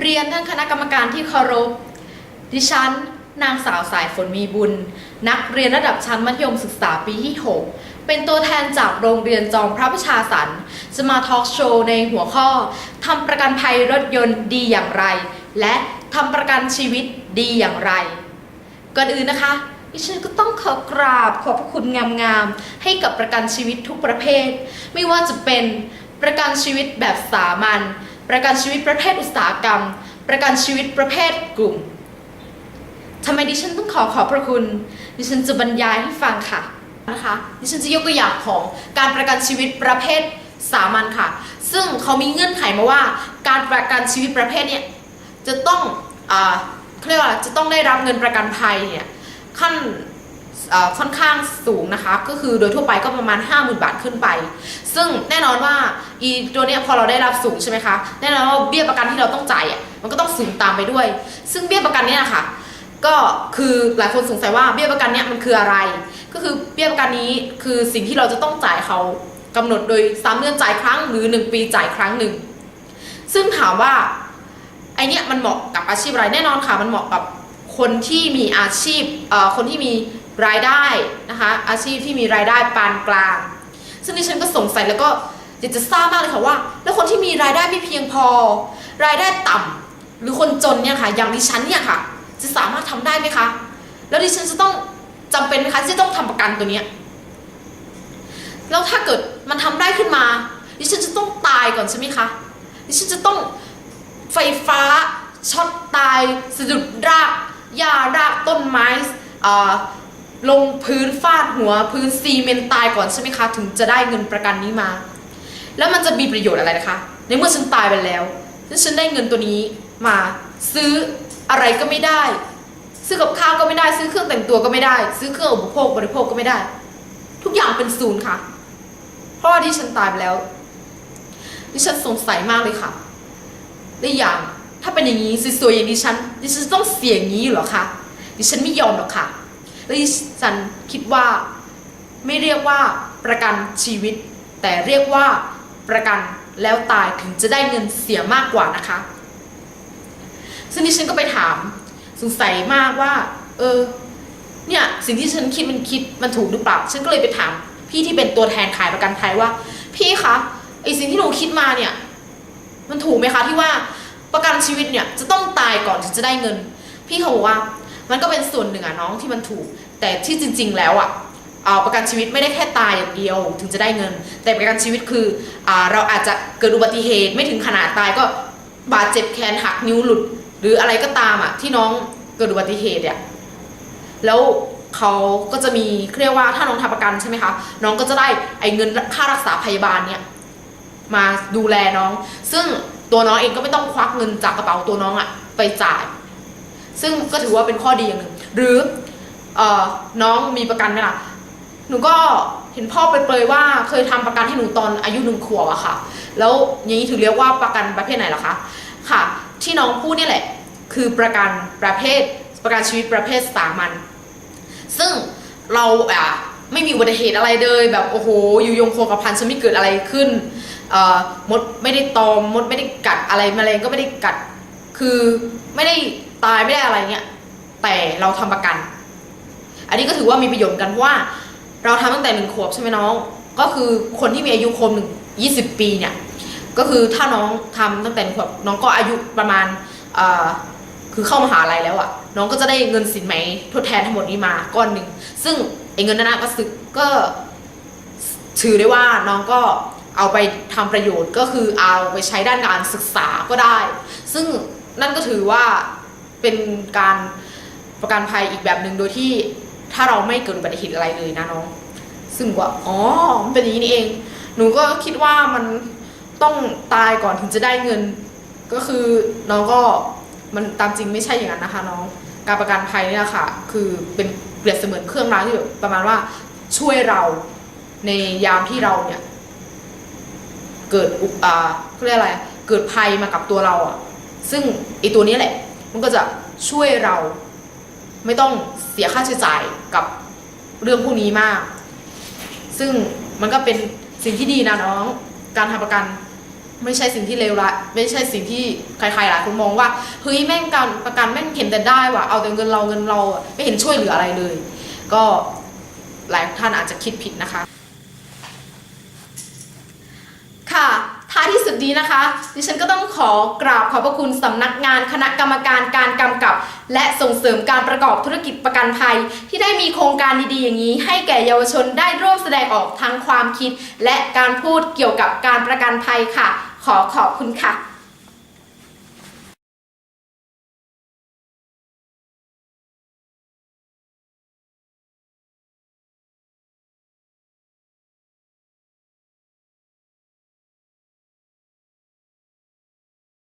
เรียนท่านคณะกรรมการที่เคารพ ดิฉัน นางสาวสายฝนมีบุญ นักเรียนระดับชั้นมัธยมศึกษาปีที่ 6 เป็นตัวแทนจากโรงเรียนจอมพระประชาสรรจะมาทอล์กโชว์ในหัวข้อทำประกันภัยรถยนต์ดีอย่างไร และทำประกันชีวิตดีอย่างไร ก่อนอื่นนะคะดิฉันก็ต้องขอกราบขอบพระคุณงามๆ ให้กับประกันชีวิตทุกประเภท ไม่ว่าจะเป็น ประกันชีวิตแบบสามัญ ประกันชีวิตประเภทอุตสาหกรรม ประกันชีวิตประเภทกลุ่ม ทำไมดิฉันต้องขอขอบพระคุณ ดิฉันจะบรรยายให้ฟังค่ะนะคะ ดิฉันจะยกตัวอย่างของการประกันชีวิตประเภทสามัญค่ะ ซึ่งเขามีเงื่อนไขมาว่า การประกันชีวิตประเภทเนี่ยจะต้องอ่าเขาเรียกว่าจะต้องได้รับเงินประกันภัยเนี่ยขั้น ค่อนข้างสูงนะคะ ก็คือโดยทั่วไปก็ประมาณ 50,000 บาทขึ้นไป ซึ่งแน่นอนว่าอีตัวเนี้ยพอเราได้รับสูงใช่ไหมคะ แน่นอนว่าเบี้ยประกันที่เราต้องจ่ายอะมันก็ต้องสูงตามไปด้วย ซึ่งเบี้ยประกันเนี่ยนะคะก็คือหลายคนสงสัยว่าเบี้ยประกันเนี่ยมันคืออะไร ก็คือเบี้ยประกันนี้คือสิ่งที่เราจะต้องจ่ายเขากำหนดโดยสามเดือนจ่ายครั้งหรือ 1 ปีจ่ายครั้งหนึ่งซึ่งถามว่าไอเนี้ยมันเหมาะกับอาชีพอะไรแน่นอนค่ะมันเหมาะกับคนที่มีอาชีพเอ่อคนที่มี รายได้นะคะอาชีพที่มีรายได้ปานกลาง ซึ่งดิฉันก็สงสัยแล้วก็อยากจะทราบมากเลยค่ะว่า แล้วคนที่มีรายได้ไม่เพียงพอ รายได้ต่ำหรือคนจนเนี่ยค่ะอย่างดิฉันเนี่ยค่ะ จะสามารถทำได้ไหมคะ แล้วดิฉันจะต้องจำเป็นไหมคะที่จะต้องทำประกันตัวเนี้ยแล้วถ้าเกิดมันทำได้ขึ้นมา ดิฉันจะต้องตายก่อนใช่ไหมคะดิฉันจะต้องไฟฟ้าช็อตตายสะดุดรากหญ้ารากต้นไม้อ่า ลงพื้นฟาดหัวพื้นซีเมนต์ตายก่อนใช่ไหมคะ ถึงจะได้เงินประกันนี้มา แล้วมันจะมีประโยชน์อะไรนะคะ ในเมื่อฉันตายไปแล้วแล้วฉันได้เงินตัวนี้มาซื้ออะไรก็ไม่ได้ ซื้อกับข้าวก็ไม่ได้ ซื้อเครื่องแต่งตัวก็ไม่ได้ ซื้อเครื่องอุปโภคบริโภคก็ไม่ได้ ทุกอย่างเป็นศูนย์ค่ะ เพราะว่าที่ฉันตายไปแล้วดิฉันสงสัยมากเลยค่ะและอย่างถ้าเป็นอย่างนี้สวยๆอย่างดิฉันดิฉันต้องเสี่ยงอย่างนี้อยู่เหรอคะดิฉันไม่ยอมหรอกค่ะ ดิฉันคิดว่า ไม่เรียกว่าประกันชีวิต แต่เรียกว่าประกันแล้วตายถึงจะได้เงินเสียมากกว่านะคะ ซึ่งดิฉันก็ไปถามสงสัยมากว่า เออ เนี่ยสิ่งที่ฉันคิดมันคิดมันถูกหรือเปล่า ฉันก็เลยไปถาม พี่ที่เป็นตัวแทนขายประกันภัยว่า พี่คะไอสิ่งที่หนูคิดมาเนี่ย มันถูกไหมคะที่ว่าประกันชีวิตเนี่ยจะต้องตายก่อนถึงจะได้เงิน พี่เขาบอกว่า มันก็เป็นส่วนหนึ่งอะน้องที่มันถูก แต่ที่จริง ๆ แล้วอะประกันชีวิตไม่ได้แค่ตายอย่างเดียว ถึงจะได้เงิน แต่ประกันชีวิตคืออเราอาจจะเกิดอุบัติเหตุไม่ถึงขนาดตายก็บาดเจ็บแขนหักนิ้วหลุด หรืออะไรก็ตามอะที่น้องเกิดอุบัติเหตุเนี่ยแล้วเขาก็จะมีเรียกว่าถ้าน้องทำประกันใช่ไหมคะน้องก็จะได้ไอ้เงินค่ารักษาพยาบาลเนี่ยมาดูแลน้อง ซึ่งตัวน้องเองก็ไม่ต้องควักเงินจากกระเป๋าตัวน้องอะไปจ่าย ซึ่งก็ถือว่าเป็นข้อดีอย่างหนึ่ง หรือเออน้องมีประกันไหมล่ะ หนูก็เห็นพ่อเปรยว่าเคยทำประกันให้หนูตอนอายุหนึ่งขวบอะค่ะ แล้วอย่างนี้ถือเรียกว่าประกันประเภทไหนเหรอคะ ค่ะ ที่น้องพูดนี่แหละ คือประกันประเภท ประกันชีวิตประเภทสามัญ ซึ่งเราอะไม่มีอุบัติเหตุอะไรเลยแบบโอ้โหอยู่ยงคงกระพันฉันไม่เกิดอะไรขึ้นมดไม่ได้ตอมมดไม่ได้กัดอะไรแมลงก็ไม่ได้กัด คือไม่ได้ ตายไม่ได้อะไรเงี้ยแต่เราทำประกัน อันนี้ก็ถือว่ามีประโยชน์กันเพราะว่า เราทำตั้งแต่หนึ่งขวบใช่ไหมน้อง ก็คือคนที่มีอายุครบหนึ่งยี่สิบปีเนี่ยก็คือถ้าน้องทำตั้งแต่หนึ่งขวบน้องก็อายุประมาณคือเข้ามหาลัยแล้วอะ่ะ น้องก็จะได้เงินสินไหมทดแทนทั้งหมดนี้มาก้อนหนึ่งซึ่งไอ้เงินนั้นก็สึกก็ถือได้ว่าน้องก็เอาไปทำประโยชน์ก็คือเอาไปใช้ด้านการศึกษาก็ได้ ซึ่งนั่นก็ถือว่า เป็นการประกันภัยอีกแบบหนึ่งโดยที่ถ้าเราไม่เกิดอุบัติเหตุอะไรเลยนะน้อง ซึ่งว่าอ๋อมันเป็นอย่างนี้นี่เอง หนูก็คิดว่ามันต้องตายก่อนถึงจะได้เงิน ก็คือน้องก็มันตามจริงไม่ใช่อย่างนั้นนะคะน้อง การประกันภัยเนี่ยค่ะ คือเป็นเปรียบเสมือนเครื่องรางที่แบบประมาณว่าช่วยเราในยามที่เราเนี่ยเกิดอุอ่าเขาเรียกอะไร เกิดภัยมากับตัวเราอะ ซึ่งไอตัวนี้แหละ มันก็จะช่วยเราไม่ต้องเสียค่าใช้จ่ายกับเรื่องพวกนี้มาก ซึ่งมันก็เป็นสิ่งที่ดีนะน้อง การทำประกันไม่ใช่สิ่งที่เลวร้ายไม่ใช่สิ่งที่ใครๆหลายคนมองว่าเฮ้ยแม่งการประกันแม่งเห็นแต่ได้ว่ะเอาแต่เงินเราเงินเราไม่เห็นช่วยเหลืออะไรเลย ก็หลายท่านอาจจะคิดผิดนะคะท้ายที่สุด นี้นะคะ ดิฉันก็ต้องขอกราบขอบพระคุณสำนักงานคณะกรรมการการกำกับ และส่งเสริมการประกอบธุรกิจประกันภัย ที่ได้มีโครงการดีๆอย่างนี้ ให้แก่เยาวชนได้ร่วมแสดงออกทั้งความคิด และการพูดเกี่ยวกับการประกันภัยค่ะ ขอขอบคุณค่ะ